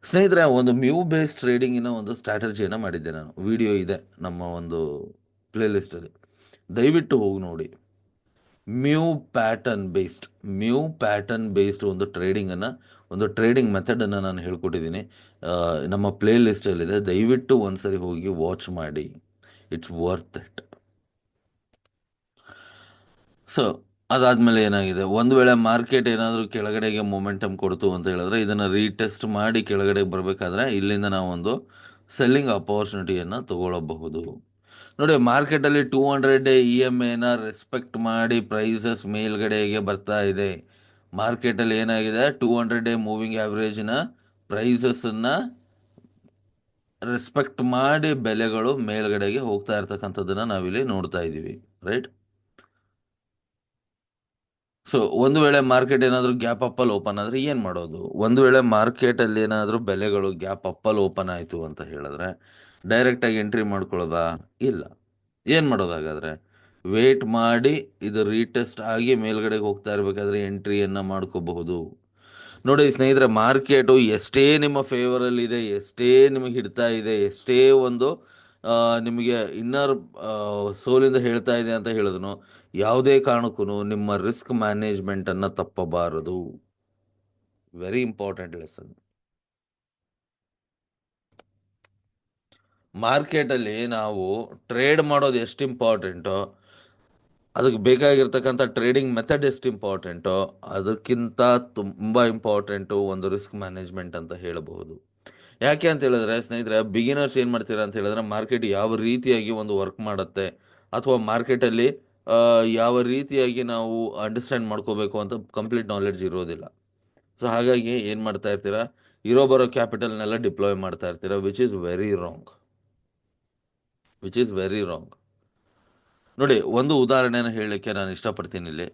ಸ್ನೇಹಿತರೆ, ಒಂದು ಮ್ಯೂ ಬೇಸ್ಡ್ ಟ್ರೇಡಿಂಗಿನ ಒಂದು ಸ್ಟ್ರಾಟಜಿಯನ್ನು ಮಾಡಿದ್ದೆ ನಾನು. ವಿಡಿಯೋ ಇದೆ ನಮ್ಮ ಒಂದು ಪ್ಲೇಲಿಸ್ಟಲ್ಲಿ ದಯವಿಟ್ಟು ಹೋಗಿ ನೋಡಿ. Mu pattern based mu pattern based ಒಂದು ಟ್ರೇಡಿಂಗನ್ನು ಒಂದು ಟ್ರೇಡಿಂಗ್ ಮೆಥಡನ್ನು ನಾನು ಹೇಳ್ಕೊಟ್ಟಿದ್ದೀನಿ. ನಮ್ಮ ಪ್ಲೇ ಲಿಸ್ಟಲ್ಲಿದೆ ದಯವಿಟ್ಟು ಒಂದ್ಸರಿ ಹೋಗಿ ವಾಚ್ ಮಾಡಿ. ಇಟ್ಸ್ ವರ್ತ್ ಇಟ್ ಸೊ ಅದಾದಮೇಲೆ ಏನಾಗಿದೆ? ಒಂದು ವೇಳೆ ಮಾರ್ಕೆಟ್ ಏನಾದರೂ ಕೆಳಗಡೆಗೆ ಮೊಮೆಂಟಮ್ ಕೊಡ್ತು ಅಂತ ಹೇಳಿದ್ರೆ ಇದನ್ನು ರೀಟೆಸ್ಟ್ ಮಾಡಿ ಕೆಳಗಡೆಗೆ ಬರಬೇಕಾದ್ರೆ ಇಲ್ಲಿಂದ ನಾವೊಂದು ಸೆಲ್ಲಿಂಗ್ ಅಪಾರ್ಚುನಿಟಿಯನ್ನು ತಗೊಳ್ಳಬಹುದು. ನೋಡಿ ಮಾರ್ಕೆಟಲ್ಲಿ ಟೂ ಹಂಡ್ರೆಡ್ ಇ ಎಂ ಎನ ರೆಸ್ಪೆಕ್ಟ್ ಮಾಡಿ ಪ್ರೈಸಸ್ ಮೇಲ್ಗಡೆಗೆ ಬರ್ತಾ ಇದೆ. ಮಾರ್ಕೆಟಲ್ಲಿ ಏನಾಗಿದೆ? ಟೂ ಹಂಡ್ರೆಡ್ ಡೇ ಮೂವಿಂಗ್ ಆ್ಯಾವ್ರೇಜ್ನ ಪ್ರೈಸಸ್ಸನ್ನು ರೆಸ್ಪೆಕ್ಟ್ ಮಾಡಿ ಬೆಲೆಗಳು ಮೇಲ್ಗಡೆಗೆ ಹೋಗ್ತಾ ಇರ್ತಕ್ಕಂಥದ್ದನ್ನು ನಾವಿಲ್ಲಿ ನೋಡ್ತಾ ಇದ್ದೀವಿ ರೈಟ್ ಸೊ ಒಂದು ವೇಳೆ ಮಾರ್ಕೆಟ್ ಏನಾದರೂ ಗ್ಯಾಪ್ ಅಪ್ಪಲ್ಲಿ ಓಪನ್ ಆದರೆ ಏನು ಮಾಡೋದು? ಒಂದು ವೇಳೆ ಮಾರ್ಕೆಟಲ್ಲಿ ಏನಾದರೂ ಬೆಲೆಗಳು ಗ್ಯಾಪ್ ಅಪ್ಪಲ್ಲಿ ಓಪನ್ ಆಯಿತು ಅಂತ ಹೇಳಿದ್ರೆ ಡೈರೆಕ್ಟಾಗಿ ಎಂಟ್ರಿ ಮಾಡ್ಕೊಳ್ಳೋದಾ? ಇಲ್ಲ. ಏನು ಮಾಡೋದು ಹಾಗಾದರೆ ವೇಟ್ ಮಾಡಿ ಇದು ರೀಟೆಸ್ಟ್ ಆಗಿ ಮೇಲ್ಗಡೆಗೆ ಹೋಗ್ತಾ ಇರಬೇಕಾದ್ರೆ ಎಂಟ್ರಿಯನ್ನು ಮಾಡ್ಕೋಬಹುದು. ನೋಡಿ ಸ್ನೇಹಿತರೆ, ಮಾರ್ಕೆಟು ಎಷ್ಟೇ ನಿಮ್ಮ ಫೇವರಲ್ಲಿದೆ ಎಷ್ಟೇ ನಿಮಗೆ ಹಿಡ್ತಾ ಇದೆ, ಎಷ್ಟೇ ಒಂದು ನಿಮಗೆ ಇನ್ನರ್ ಸೋಲಿಂದ ಹೇಳ್ತಾ ಇದೆ ಅಂತ ಹೇಳಿದ್ರು ಯಾವುದೇ ಕಾರಣಕ್ಕೂ ನಿಮ್ಮ ರಿಸ್ಕ್ ಮ್ಯಾನೇಜ್ಮೆಂಟನ್ನು ತಪ್ಪಬಾರದು. ವೆರಿ ಇಂಪಾರ್ಟೆಂಟ್ ಲೆಸನ್ ಮಾರ್ಕೆಟಲ್ಲಿ ನಾವು ಟ್ರೇಡ್ ಮಾಡೋದು ಎಷ್ಟು ಇಂಪಾರ್ಟೆಂಟೋ ಅದಕ್ಕೆ ಬೇಕಾಗಿರ್ತಕ್ಕಂಥ ಟ್ರೇಡಿಂಗ್ ಮೆಥಡ್ ಎಷ್ಟು ಇಂಪಾರ್ಟೆಂಟೋ ಅದಕ್ಕಿಂತ ತುಂಬ ಇಂಪಾರ್ಟೆಂಟು ಒಂದು ರಿಸ್ಕ್ ಮ್ಯಾನೇಜ್ಮೆಂಟ್ ಅಂತ ಹೇಳಬಹುದು. ಯಾಕೆ ಅಂತ ಹೇಳಿದ್ರೆ, ಸ್ನೇಹಿತರೆ ಬಿಗಿನರ್ಸ್ ಏನು ಮಾಡ್ತೀರಾ ಅಂತ ಹೇಳಿದ್ರೆ ಮಾರ್ಕೆಟ್ ಯಾವ ರೀತಿಯಾಗಿ ಒಂದು ವರ್ಕ್ ಮಾಡುತ್ತೆ ಅಥವಾ ಮಾರ್ಕೆಟಲ್ಲಿ ಯಾವ ರೀತಿಯಾಗಿ ನಾವು ಅಂಡರ್ಸ್ಟ್ಯಾಂಡ್ ಮಾಡ್ಕೋಬೇಕು ಅಂತ ಕಂಪ್ಲೀಟ್ ನಾಲೆಡ್ಜ್ ಇರೋದಿಲ್ಲ. ಸೊ ಹಾಗಾಗಿ ಏನು ಮಾಡ್ತಾ ಇರ್ತೀರಾ? ಇರೋ ಬರೋ ಕ್ಯಾಪಿಟಲ್ನೆಲ್ಲ ಡಿಪ್ಲಾಯ್ ಮಾಡ್ತಾ ಇರ್ತೀರಾ which is very wrong which is very wrong ನೋಡಿ, ಒಂದು ಉದಾಹರಣೆಯನ್ನು ಹೇಳಲಿಕ್ಕೆ ನಾನು ಇಷ್ಟಪಡ್ತೀನಿ ಇಲ್ಲಿ.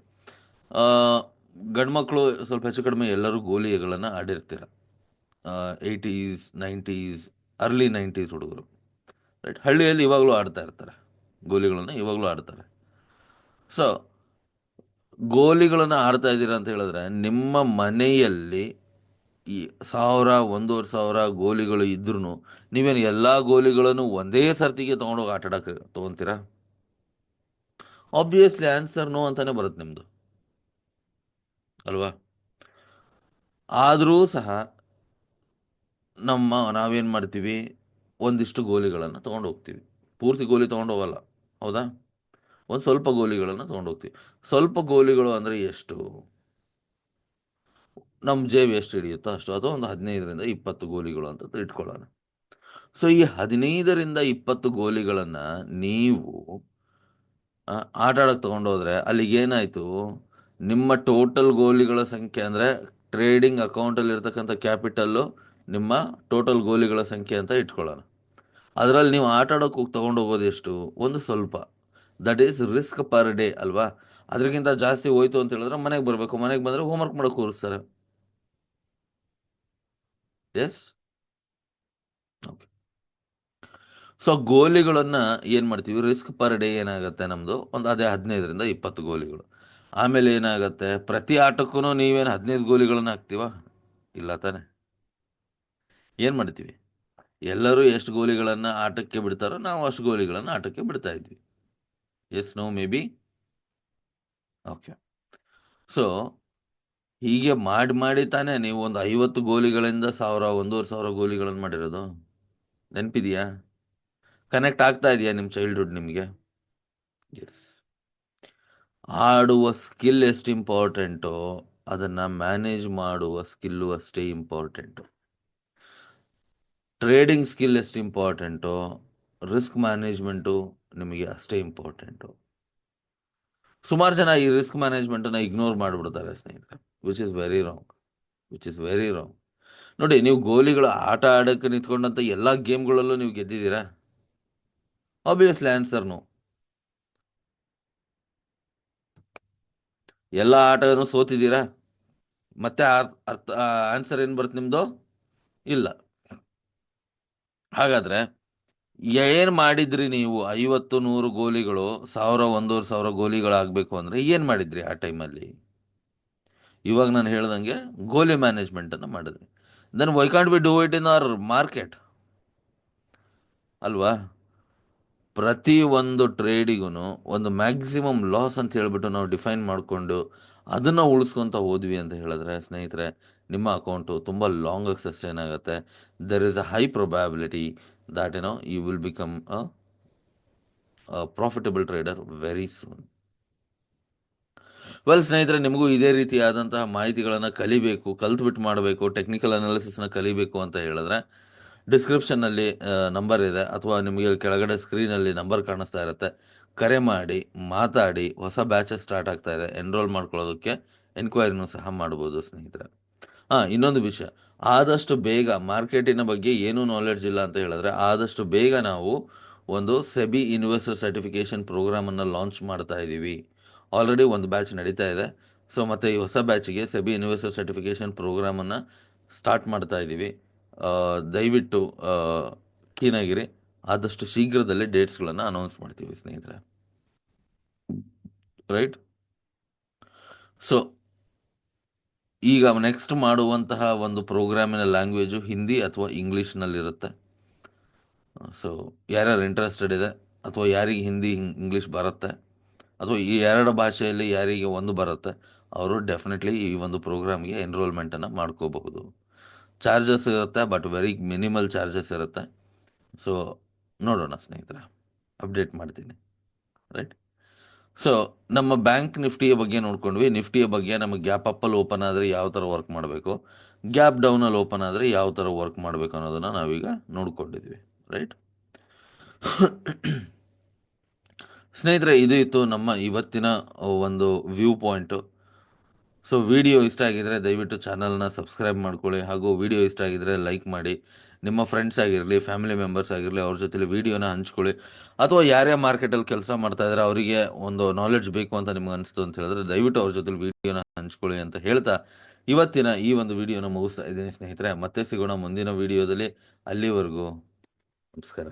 ಗಂಡ್ಮಕ್ಳು ಸ್ವಲ್ಪ ಹೆಚ್ಚು ಕಡಿಮೆ ಎಲ್ಲರೂ ಗೋಲಿಗಳನ್ನು ಆಡಿರ್ತೀರ. ಏಯ್ಟೀಸ್ ನೈಂಟೀಸ್ ಅರ್ಲಿ ನೈಂಟೀಸ್ ಹುಡುಗರು. ರೈಟ್ ಹಳ್ಳಿಯಲ್ಲಿ ಇವಾಗಲೂ ಆಡ್ತಾ ಇರ್ತಾರೆ. ಗೋಲಿಗಳನ್ನು ಇವಾಗಲೂ ಆಡ್ತಾರೆ. ಸೊ ಗೋಲಿಗಳನ್ನು ಆಡ್ತಾ ಇದ್ದೀರಾ ಅಂತ ಹೇಳಿದ್ರೆ, ನಿಮ್ಮ ಮನೆಯಲ್ಲಿ ಈ ಸಾವಿರ, ಒಂದೂವರೆ ಸಾವಿರ ಗೋಲಿಗಳು ಇದ್ರೂ ನೀವೇನು ಎಲ್ಲ ಗೋಲಿಗಳನ್ನು ಒಂದೇ ಸರ್ತಿಗೆ ತೊಗೊಂಡೋಗಿ ಆಡಕ್ಕೆ ತೊಗೊತೀರಾ? ಆಬ್ವಿಯಸ್ಲಿ ಆನ್ಸರ್ ನೋ ಅಂತಾನೆ ಬರುತ್ತೆ ನಿಮ್ಮದು ಅಲ್ವಾ? ಆದರೂ ಸಹ ನಮ್ಮ ನಾವೇನು ಮಾಡ್ತೀವಿ? ಒಂದಿಷ್ಟು ಗೋಲಿಗಳನ್ನು ತೊಗೊಂಡು ಹೋಗ್ತೀವಿ ಪೂರ್ತಿ ಗೋಲಿ ತೊಗೊಂಡು ಹೋಗಲ್ಲ ಹೌದಾ? ಒಂದು ಸ್ವಲ್ಪ ಗೋಲಿಗಳನ್ನು ತೊಗೊಂಡು ಹೋಗ್ತೀವಿ ಸ್ವಲ್ಪ ಗೋಲಿಗಳು ಅಂದರೆ ಎಷ್ಟು? ನಮ್ಮ ಜೇಬು ಎಷ್ಟು ಹಿಡಿಯುತ್ತೋ ಅಷ್ಟು. ಅಥವಾ ಒಂದು ಹದಿನೈದರಿಂದ ಇಪ್ಪತ್ತು ಗೋಲಿಗಳು ಅಂತ ಇಟ್ಕೊಳ್ಳೋಣ. ಸೊ ಈ ಹದಿನೈದರಿಂದ ಇಪ್ಪತ್ತು ಗೋಲಿಗಳನ್ನು ನೀವು ಆಟ ಆಡೋಕ್ಕೆ ತೊಗೊಂಡೋದ್ರೆ ಅಲ್ಲಿಗೆ ಏನಾಯಿತು? ನಿಮ್ಮ ಟೋಟಲ್ ಗೋಲಿಗಳ ಸಂಖ್ಯೆ ಅಂದರೆ ಟ್ರೇಡಿಂಗ್ ಅಕೌಂಟಲ್ಲಿ ಇರ್ತಕ್ಕಂಥ ಕ್ಯಾಪಿಟಲ್ಲು ನಿಮ್ಮ ಟೋಟಲ್ ಗೋಲಿಗಳ ಸಂಖ್ಯೆ ಅಂತ ಇಟ್ಕೊಳ್ಳೋಣ. ಅದರಲ್ಲಿ ನೀವು ಆಟ ಆಡೋಕೆ ಹೋಗಿ ತೊಗೊಂಡು ಹೋಗೋದು ಎಷ್ಟು? ಒಂದು ಸ್ವಲ್ಪ. That is risk per day ಅಲ್ವಾ? ಅದಕ್ಕಿಂತ ಜಾಸ್ತಿ ಹೋಯ್ತು ಅಂತ ಹೇಳಿದ್ರೆ ಮನೆಗೆ ಬರಬೇಕು. ಮನೆಗೆ ಬಂದರೆ ಹೋಮ್ವರ್ಕ್ ಮಾಡೋಕೆ ಕೂರಿಸ್ತಾರೆ. ಎಸ್ ಓಕೆ ಸೊ ಗೋಲಿಗಳನ್ನು ಏನು ಮಾಡ್ತೀವಿ? ರಿಸ್ಕ್ ಪರ್ ಡೇ ಏನಾಗುತ್ತೆ ನಮ್ಮದು ಒಂದು ಅದೇ ಹದಿನೈದರಿಂದ ಇಪ್ಪತ್ತು ಗೋಲಿಗಳು. ಆಮೇಲೆ ಏನಾಗುತ್ತೆ? ಪ್ರತಿ ಆಟಕ್ಕೂ ನೀವೇನು ಹದಿನೈದು ಗೋಲಿಗಳನ್ನು ಹಾಕ್ತೀವ? ಇಲ್ಲ ತಾನೆ. ಏನು ಮಾಡ್ತೀವಿ? ಎಲ್ಲರೂ ಎಷ್ಟು ಗೋಲಿಗಳನ್ನು ಆಟಕ್ಕೆ ಬಿಡ್ತಾರೋ ನಾವು ಅಷ್ಟು ಗೋಲಿಗಳನ್ನು ಆಟಕ್ಕೆ ಬಿಡ್ತಾ ಇದ್ವಿ. Yes no maybe okay so ಹೀಗೆ ಮಾಡಿ ಮಾಡಿ ತಾನೇ ನೀವು ಒಂದು ಐವತ್ತು ಗೋಲಿಗಳಿಂದ ಸಾವಿರ, ಒಂದೂವರೆ ಸಾವಿರ ಗೋಲಿಗಳನ್ನು ಮಾಡಿರೋದು? ನೆನಪಿದೆಯಾ? ಕನೆಕ್ಟ್ ಆಗ್ತಾ ಇದೆಯಾ ನಿಮ್ಮ ಚೈಲ್ಡ್ಹುಡ್ ನಿಮಗೆ? ಎಸ್ ಆಡುವ ಸ್ಕಿಲ್ ಎಷ್ಟು ಇಂಪಾರ್ಟೆಂಟು ಅದನ್ನು ಮ್ಯಾನೇಜ್ ಮಾಡುವ ಸ್ಕಿಲ್ಲು ಅಷ್ಟೇ ಇಂಪಾರ್ಟೆಂಟು ಟ್ರೇಡಿಂಗ್ ಸ್ಕಿಲ್ ಎಷ್ಟು ಇಂಪಾರ್ಟೆಂಟು ರಿಸ್ಕ್ ಮ್ಯಾನೇಜ್ಮೆಂಟು ನಿಮಗೆ ಅಷ್ಟೇ ಇಂಪಾರ್ಟೆಂಟು ಸುಮಾರು ಜನ ಈ ರಿಸ್ಕ್ ಮ್ಯಾನೇಜ್ಮೆಂಟನ್ನು ಇಗ್ನೋರ್ ಮಾಡಿಬಿಡ್ತಾರೆ ಸ್ನೇಹಿತರೆ which is very wrong which is very wrong ನೋಡಿ, ನೀವು ಗೋಲಿಗಳು ಆಟ ಆಡೋಕ್ಕೆ ನಿಂತ್ಕೊಂಡಂಥ ಎಲ್ಲ ಗೇಮ್ಗಳಲ್ಲೂ ನೀವು ಗೆದ್ದಿದ್ದೀರಾ? ಆಬ್ವಿಯಸ್ಲಿ ಆನ್ಸರ್ ನೋ ಎಲ್ಲ ಆಟನೂ ಸೋತಿದ್ದೀರಾ? ಮತ್ತೆ ಅರ್ಥ ಆನ್ಸರ್ ಏನು ಬರುತ್ತೆ ನಿಮ್ಮದು ಇಲ್ಲ. ಹಾಗಾದ್ರೆ ಏನು ಮಾಡಿದ್ರಿ ನೀವು ಐವತ್ತು ನೂರು ಗೋಲಿಗಳು, ಸಾವಿರ ಒಂದೂವರೆ ಸಾವಿರ ಗೋಲಿಗಳಾಗಬೇಕು ಅಂದರೆ ಏನು ಮಾಡಿದ್ರಿ ಆ ಟೈಮಲ್ಲಿ ಇವಾಗ ನಾನು ಹೇಳ್ದಂಗೆ ಗೋಲಿ ಮ್ಯಾನೇಜ್ಮೆಂಟನ್ನು ಮಾಡಿದ್ರಿ. Then why can't be do it in our market ಅಲ್ವಾ? ಪ್ರತಿ ಒಂದು ಟ್ರೇಡಿಗೂ ಒಂದು ಮ್ಯಾಕ್ಸಿಮಮ್ ಲಾಸ್ ಅಂತ ಹೇಳ್ಬಿಟ್ಟು ನಾವು ಡಿಫೈನ್ ಮಾಡಿಕೊಂಡು ಅದನ್ನು ಉಳಿಸ್ಕೊತ ಹೋದ್ವಿ ಅಂತ ಹೇಳಿದ್ರೆ, ಸ್ನೇಹಿತರೆ, ನಿಮ್ಮ ಅಕೌಂಟು ತುಂಬ ಲಾಂಗ್ ಸಸ್ಟೈನ್ ಆಗುತ್ತೆ. There is a high probability that ಏನೋ you will become a profitable trader very soon well ಸ್ನೇಹಿತರೆ, ನಿಮಗೂ ಇದೇ ರೀತಿಯಾದಂತಹ ಮಾಹಿತಿಗಳನ್ನು ಕಲಿಬೇಕು ಕಲ್ತ್ಬಿಟ್ಟು ಮಾಡಬೇಕು ಟೆಕ್ನಿಕಲ್ ಅನಾಲಿಸಿಸ್ನ ಕಲಿಬೇಕು ಅಂತ ಹೇಳಿದ್ರೆ ಡಿಸ್ಕ್ರಿಪ್ಷನ್ನಲ್ಲಿ ನಂಬರ್ ಇದೆ. ಅಥವಾ ನಿಮಗೆ ಕೆಳಗಡೆ ಸ್ಕ್ರೀನಲ್ಲಿ ನಂಬರ್ ಕಾಣಿಸ್ತಾ ಇರುತ್ತೆ. ಕರೆ ಮಾಡಿ, ಮಾತಾಡಿ, ಹೊಸ ಬ್ಯಾಚಸ್ ಸ್ಟಾರ್ಟ್ ಆಗ್ತಾ ಇದೆ. ಎನ್ರೋಲ್ ಮಾಡ್ಕೊಳ್ಳೋದಕ್ಕೆ ಎನ್ಕ್ವೈರಿನೂ ಸಹ ಮಾಡ್ಬೋದು ಸ್ನೇಹಿತರೆ. ಹಾಂ, ಇನ್ನೊಂದು ವಿಷಯ. ಆದಷ್ಟು ಬೇಗ ಮಾರ್ಕೆಟಿನ ಬಗ್ಗೆ ಏನೂ ನಾಲೆಡ್ಜ್ ಇಲ್ಲ ಅಂತ ಹೇಳಿದ್ರೆ, ಆದಷ್ಟು ಬೇಗ ನಾವು ಒಂದು ಸೆಬಿ ಇನ್ವೆಸ್ಟರ್ ಸರ್ಟಿಫಿಕೇಷನ್ ಪ್ರೋಗ್ರಾಮನ್ನು ಲಾಂಚ್ ಮಾಡ್ತಾ ಇದ್ದೀವಿ ಆಲ್ರೆಡಿ ಒಂದು ಬ್ಯಾಚ್ ನಡೀತಾ ಇದೆ. ಸೊ ಮತ್ತು ಈ ಹೊಸ ಬ್ಯಾಚಿಗೆ ಸೆಬಿ ಇನ್ವೆಸ್ಟರ್ ಸರ್ಟಿಫಿಕೇಷನ್ ಪ್ರೋಗ್ರಾಮನ್ನು ಸ್ಟಾರ್ಟ್ ಮಾಡ್ತಾ ಇದ್ದೀವಿ ದಯವಿಟ್ಟು ಕೀನಾಗಿರಿ ಆದಷ್ಟು ಶೀಘ್ರದಲ್ಲೇ ಡೇಟ್ಸ್ಗಳನ್ನು ಅನೌನ್ಸ್ ಮಾಡ್ತೀವಿ ಸ್ನೇಹಿತರೆ. ರೈಟ್ ಸೊ ಈಗ ನೆಕ್ಸ್ಟ್ ಮಾಡುವಂತಹ ಒಂದು ಪ್ರೋಗ್ರಾಮಿನ ಲ್ಯಾಂಗ್ವೇಜು ಹಿಂದಿ ಅಥವಾ ಇಂಗ್ಲೀಷ್ನಲ್ಲಿರುತ್ತೆ. ಸೊ ಯಾರ್ಯಾರು ಇಂಟ್ರೆಸ್ಟೆಡ್ ಇದೆ ಅಥವಾ ಯಾರಿಗೆ ಹಿಂದಿ ಇಂಗ್ಲೀಷ್ ಬರುತ್ತೆ ಅಥವಾ ಈ ಎರಡು ಭಾಷೆಯಲ್ಲಿ ಯಾರಿಗೆ ಒಂದು ಬರುತ್ತೆ, ಅವರು ಡೆಫಿನೆಟ್ಲಿ ಈ ಒಂದು ಪ್ರೋಗ್ರಾಮ್ಗೆ ಎನ್ರೋಲ್ಮೆಂಟನ್ನು ಮಾಡ್ಕೋಬಹುದು. ಚಾರ್ಜಸ್ ಇರುತ್ತೆ ಬಟ್ ವೆರಿ ಮಿನಿಮಲ್ ಚಾರ್ಜಸ್ ಇರುತ್ತೆ. ಸೊ ನೋಡೋಣ ಸ್ನೇಹಿತರೆ ಅಪ್ಡೇಟ್ ಮಾಡ್ತೀನಿ ರೈಟ್ ಸೊ ನಮ್ಮ ಬ್ಯಾಂಕ್ ನಿಫ್ಟಿಯ ಬಗ್ಗೆ ನೋಡ್ಕೊಂಡ್ವಿ. ನಿಫ್ಟಿಯ ಬಗ್ಗೆ ನಮಗೆ ಗ್ಯಾಪ್ ಅಪ್ಪಲ್ಲಿ ಓಪನ್ ಆದರೆ ಯಾವ ಥರ ವರ್ಕ್ ಮಾಡಬೇಕು ಗ್ಯಾಪ್ ಡೌನಲ್ಲಿ ಓಪನ್ ಆದರೆ ಯಾವ ಥರ ವರ್ಕ್ ಮಾಡಬೇಕು ಅನ್ನೋದನ್ನು ನಾವೀಗ ನೋಡ್ಕೊಂಡಿದ್ವಿ ರೈಟ್ ಸ್ನೇಹಿತರೆ, ಇದು ಇತ್ತು ನಮ್ಮ ಇವತ್ತಿನ ಒಂದು ವ್ಯೂ ಪಾಯಿಂಟು ಸೊ ವಿಡಿಯೋ ಇಷ್ಟ ಆಗಿದರೆ ದಯವಿಟ್ಟು ಚಾನಲ್ನ ಸಬ್ಸ್ಕ್ರೈಬ್ ಮಾಡ್ಕೊಳ್ಳಿ ಹಾಗೂ ವಿಡಿಯೋ ಇಷ್ಟ ಆಗಿದರೆ ಲೈಕ್ ಮಾಡಿ. ನಿಮ್ಮ ಫ್ರೆಂಡ್ಸ್ ಆಗಿರಲಿ ಫ್ಯಾಮಿಲಿ ಮೆಂಬರ್ಸ್ ಆಗಿರಲಿ, ಅವ್ರ ಜೊತೆಲಿ ವಿಡಿಯೋನ ಹಂಚ್ಕೊಳ್ಳಿ. ಅಥವಾ ಯಾರೇ ಮಾರ್ಕೆಟಲ್ಲಿ ಕೆಲಸ ಮಾಡ್ತಾ ಇದ್ದಾರೆ ಅವರಿಗೆ ಒಂದು ನಾಲೆಡ್ಜ್ ಬೇಕು ಅಂತ ನಿಮ್ಗೆ ಅನಿಸ್ತು ಅಂತ ಹೇಳಿದ್ರೆ ದಯವಿಟ್ಟು ಅವ್ರ ಜೊತೆಲಿ ವಿಡಿಯೋನ ಹಂಚ್ಕೊಳ್ಳಿ ಅಂತ ಹೇಳ್ತಾ ಇವತ್ತಿನ ಈ ಒಂದು ವಿಡಿಯೋನ ಮುಗಿಸ್ತಾ ಇದ್ದೀನಿ ಸ್ನೇಹಿತರೆ. ಮತ್ತೆ ಸಿಗೋಣ ಮುಂದಿನ ವಿಡಿಯೋದಲ್ಲಿ ಅಲ್ಲಿವರೆಗೂ ನಮಸ್ಕಾರ.